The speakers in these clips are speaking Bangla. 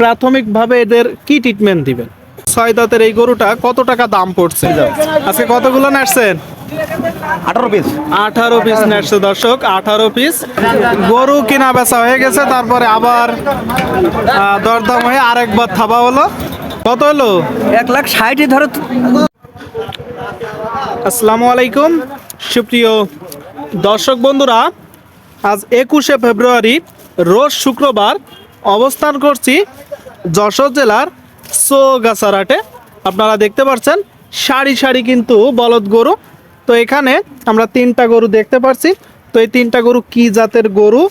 প্রাথমিকভাবে এদের কি ট্রিটমেন্ট দিবেন? ছয় দাঁতের এই গরুটা কত টাকা দাম পড়ছে? আজকে কতগুলো আঠারো পিস আঠারো পিস দর্শক আঠারো পিস গরু কিনা বেচা হয়ে গেছে তারপরে আবার দরদাম হয়ে আরেকবার থাবা হলো। কত হলো? এক লাখ ষাটই ধরো। তো। আসসালামু আলাইকুম। সুপ্রিয় দর্শক বন্ধুরা আজ একুশে ফেব্রুয়ারি রোজ শুক্রবার অবস্থান করছি যশোর জেলার সোগাছারাটে আপনারা দেখতে পাচ্ছেন সারি সারি কিন্তু বলদ গরু। তো এখানে আমরা তিনটা গরু দেখতে পাচ্ছি তো এই তিনটা গরু কি জাতের গরু?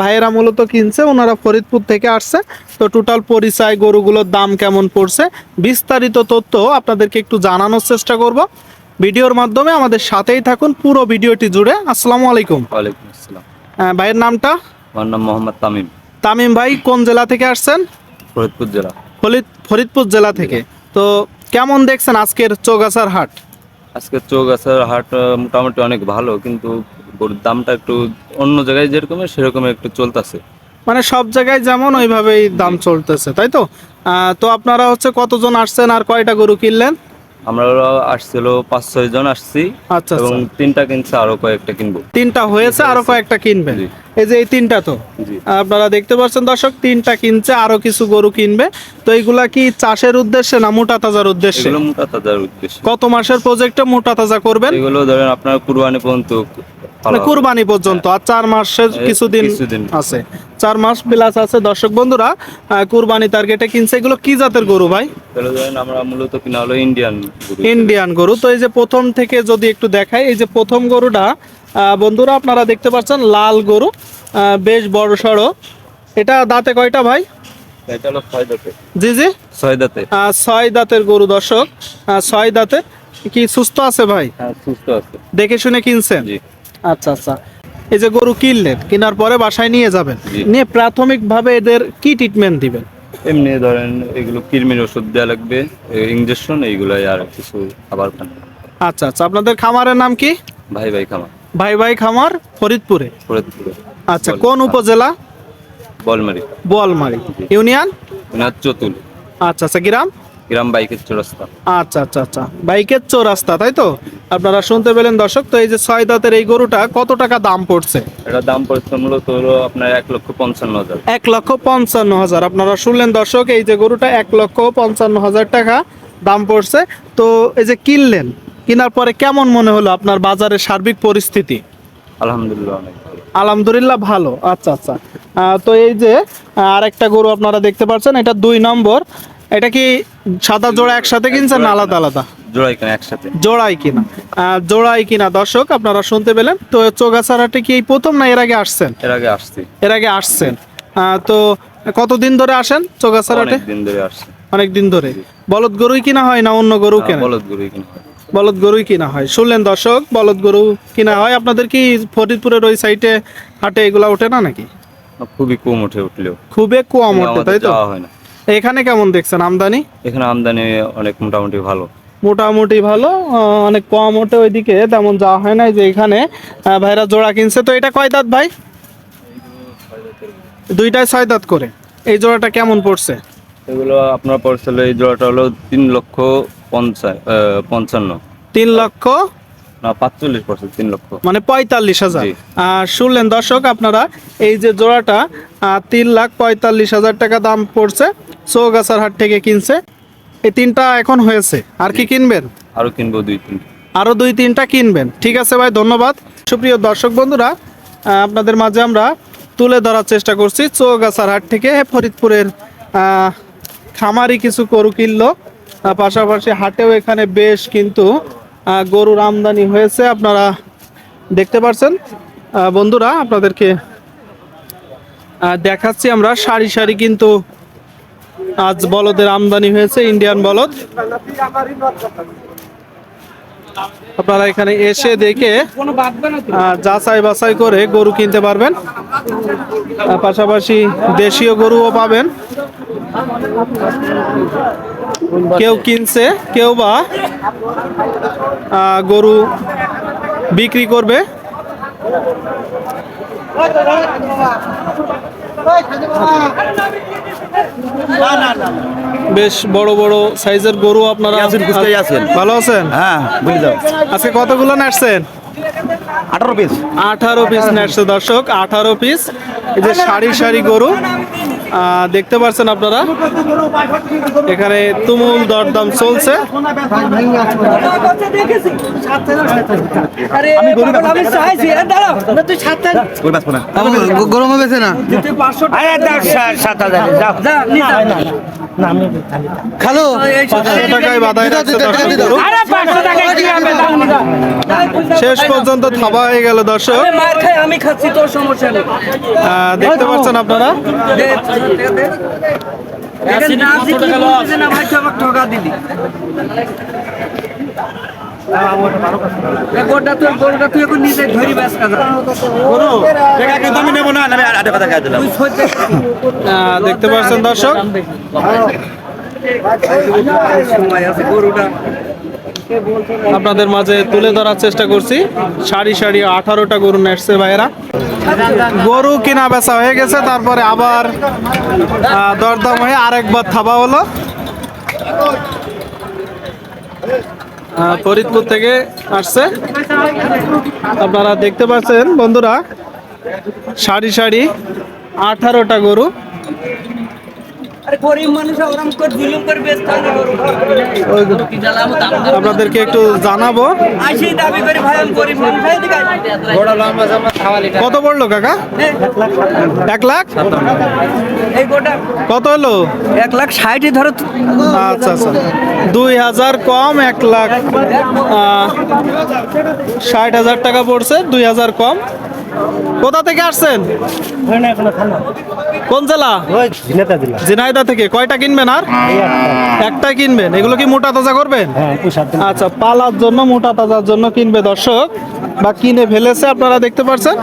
ভাইয়েরা মূলত কিনছে ওনারা ফরিদপুর থেকে আসছে। তো টোটাল পরিচয় গরুগুলোর দাম কেমন পড়ছে বিস্তারিত তথ্য আপনাদেরকে একটু জানানোর চেষ্টা করব। ভিডিওর মাধ্যমে আমাদের সাথেই থাকুন পুরো ভিডিওটি জুড়ে। আসসালামু আলাইকুম। ওয়ালাইকুম আসসালাম। ভাইয়ের নামটা? আমার নাম মোহাম্মদ তামিম। তামিম ভাই কোন জেলা থেকে আসছেন? ফরিদপুর জেলা। ফরিদ ফরিদপুর জেলা থেকে। তো কেমন দেখছেন আজকের চৌগাছার হাট? আজকের চৌগাছার হাট মোটামুটি অনেক ভালো কিন্তু গরুর দামটা একটু অন্য জায়গায় যেরকম সেরকম একটু চলতেছে। মানে সব জায়গায় যেমন ওইভাবেই দাম চলতেছে তাই তো? তো আপনারা হচ্ছে কতজন আসছেন আর কয়টা গরু কিনলেন? আমরা আসছিল পাঁচ ছয় জন আসছি আচ্ছা এবং আচ্ছা তিনটা কিনছে আরও কয়েকটা কিনবো। তিনটা হয়েছে আরও কয়েকটা কিনবেন এই যে এই তিনটা তো? আপনারা দেখতে পাচ্ছেন দর্শক তিনটা কিনছে আরও কিছু গরু কিনবে। তো এইগুলা কি চাষের উদ্দেশ্যে না মোটা তাজার উদ্দেশ্যে? মোটা তাজার উদ্দেশ্য। কত মাসের প্রজেক্টে মোটা তাজা করবেন? এগুলো ধরেন আপনার কুরবানি পর্যন্ত মানে কুরবানি পর্যন্ত আর চার মাসের কিছুদিন। আছে। চার মাস প্লাস আছে। দর্শক বন্ধুরা কুরবানি টার্গেটে কিনছে। এগুলো কি জাতের গরু ভাই? আমরা মূলত কিনা হলো ইন্ডিয়ান গরু। ইন্ডিয়ান গরু। তো এই যে প্রথম থেকে যদি একটু দেখাই এই যে প্রথম গরুটা বন্ধুরা আপনারা দেখতে পাচ্ছেন লাল গরু বেশ বড় সড়ো। এটা দাঁতে কয়টা ভাই? দাঁতে। জি জি। ছয় দাঁতে। ছয় দাঁতের গরু দর্শক। ছয় দাঁতের কি সুস্থ আছে ভাই? হ্যাঁ সুস্থ আছে। দেখে শুনে কিনছেন? জি। আচ্ছা আচ্ছা। এই যে গরু কিনলেন কেনার পরে বাসায় নিয়ে যাবেন। নিয়ে প্রাথমিকভাবে এদের কি ট্রিটমেন্ট দিবেন? এমনি ধরেন এগুলো কৃমির ওষুধ দেওয়া লাগবে ইঞ্জেকশন এইগুলাই আর কিছু খাবার খান। আচ্ছা আচ্ছা আপনাদের খামারের নাম কি? ভাই ভাই খামার। ভাই ভাই খামার ফরিদপুরে? ফরিদপুরে। আচ্ছা কোন উপজেলা? বলমারি। বোয়ালমারি ইউনিয়ন চতুল। আচ্ছা আচ্ছা গ্রাম? গ্রাম বাইকের চৌরাস্তা। আচ্ছা আচ্ছা আচ্ছা। বাইকের চৌরাস্তা তাই তো? আপনারা শুনতে পেলেন দর্শক তো এই যে ছয় দাঁতের এই গরুটা কত টাকা দাম পড়ছে? এটা দাম পড়ছে মূলত হলো আপনার এক লক্ষ পঞ্চান্ন হাজার। এক লক্ষ পঞ্চান্ন হাজার। আপনারা শুনলেন দর্শক এই যে গরুটা এক লক্ষ পঞ্চান্ন হাজার টাকা দাম পড়ছে। তো এই যে কিনলেন কেনার পরে কেমন মনে হলো আপনার বাজারের সার্বিক পরিস্থিতি? আলহামদুলিল্লাহ অনেক আলহামদুলিল্লাহ ভালো। আচ্ছা আচ্ছা। তো এই যে আরেকটা গরু আপনারা দেখতে পাচ্ছেন এটা দুই নম্বর। এটা কি সাদা জোড়া একসাথে কিনছেন না আলাদা আলাদা? জোড়াই কেন একসাথে। জোড়াই কিনা। জোড়াই কিনা। দর্শক আপনারা শুনতে পেলেন। তো চোগাছাড়াটে কি এই প্রথম না এর আগে আসছেন? এর আগে আসছি। এর আগে আসছেন। তো কতদিন ধরে আসেন চোগাছাড়াটে দিন ধরে আসছি। অনেক দিন ধরে। বলদ গরুই কিনা হয় না অন্য গরু কেনা বলদ গরুই কিনা হয়। বলদ গরুই কিনা হয়। শুনলেন দর্শক বলদ গরু কিনা হয়। আপনাদের কি ফরিদপুরের ওই সাইটে হাটে এগুলা ওঠে না নাকি? খুবই কম উঠে উঠলেও। খুবই কম ওঠে তাই তো? হয় না। এখানে কেমন দেখছেন আমদানি? এখানে আমদানি অনেক মোটামুটি ভালো। মোটামুটি ভালো অনেক কম ওঠে ওইদিকে তেমন যাওয়া হয় না যে এখানে ভাইরা জোড়া কিনছে। তো এটা কয় দাঁত ভাই? দুইটাই ছয় দাঁত করে। এই জোড়াটা কেমন পড়ছে? এগুলো আপনার পড়ছিল এই জোড়াটা হলো তিন লক্ষ পঞ্চাশ পঞ্চান্ন। তিন লক্ষ? না পাঁচচল্লিশ পড়ছে তিন লক্ষ। মানে পঁয়তাল্লিশ হাজার। শুনলেন দর্শক আপনারা এই যে জোড়াটা তিন লাখ পঁয়তাল্লিশ হাজার টাকা দাম পড়ছে। চৌগাছার হাট থেকে কিনছে। এই তিনটা এখন হয়েছে। আর কি কিনবেন? আরও কিনবো দুই তিন আরও দুই তিনটা কিনবেন। ঠিক আছে ভাই ধন্যবাদ। সুপ্রিয় দর্শক বন্ধুরা আপনাদের মাঝে আমরা তুলে ধরার চেষ্টা করছি চৌগাছার হাট থেকে। ফরিদপুরের খামারি কিছু গরু কিনলো। পাশাপাশি হাটেও এখানে বেশ কিন্তু গরুর আমদানি হয়েছে। আপনারা দেখতে পাচ্ছেন আহ, বন্ধুরা আপনাদেরকে দেখাচ্ছি আমরা। সারি সারি কিন্তু আজ বলদের আমদানি হয়েছে ইন্ডিয়ান বলদ। আপনারা এখানে এসে দেখে যাচাই বাছাই করে গরু কিনতে পারবেন। পাশাপাশি দেশীয় গরুও পাবেন। কেউ কিনছে, কেউ বা গরু বিক্রি করবে। বেশ বড় বড় সাইজের গরু আপনারা। ভালো আছেন? হ্যাঁ আজকে কতগুলো নাচছেন আঠারো পিস আঠারো পিস দর্শক আঠারো পিস এই যে সারি সারি গরু দেখতে পাচ্ছেন আপনারা? এখানে তুমুল দরদাম চলছে। গরম হবে না। গরু শেষ পর্যন্ত থাবা হয়ে গেল দর্শক। আমি খাচ্ছি তোর সমস্যা নেই। দেখতে পাচ্ছেন আপনারা। না ভাই ঠকা দিলি। গরুটা তুই গরুটা তুই এখন নিজে ধরি ব্যাস কাজা কিন্তু আমি নেব? না আমি আটে কথা খাই দিলাম। তুই সহ্য আহ, দেখতে পাচ্ছেন দর্শক? গরুটা আপনাদের মাঝে তুলে ধরার চেষ্টা করছি। সারি সারি আঠারোটা গরু নেসছে ভাইয়েরা। গরু কিনা বেচা হয়ে গেছে তারপরে আবার দরদাম হয়ে আরেকবার থাবা হলো। ফরিদপুর থেকে আসছে। আপনারা দেখতে পাচ্ছেন বন্ধুরা সারি সারি আঠারোটা গরু আরে গরিব মানুষ ওরম করে জুলুম করে বেচতে হয় না গরু আপনাদেরকে একটু জানাব। কত পড়ল কাকা? এক লাখ কত হলো? এক লাখ ষাটই ধরো। আচ্ছা আচ্ছা। দুই হাজার কম এক লাখ ষাট হাজার টাকা পড়ছে দুই হাজার কম। কোথা থেকে আসছেন? কোন জেলা? ঝিনাইদা থেকে। কয়টা কিনবেন আর? একটা কিনবেন। এগুলো কি মোটা তাজা করবেন? আচ্ছা পালার জন্য, মোটা তাজার জন্য কিনবে দর্শক। বা কিনে ফেলেছে, আপনারা দেখতে পাচ্ছেন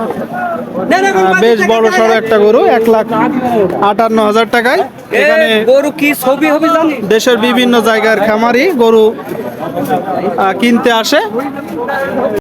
বেশ বড় সড়ো একটা গরু, এক লাখ আটান্ন হাজার টাকায়। দেশের বিভিন্ন জায়গার খামারি গরু কিনতে আসে।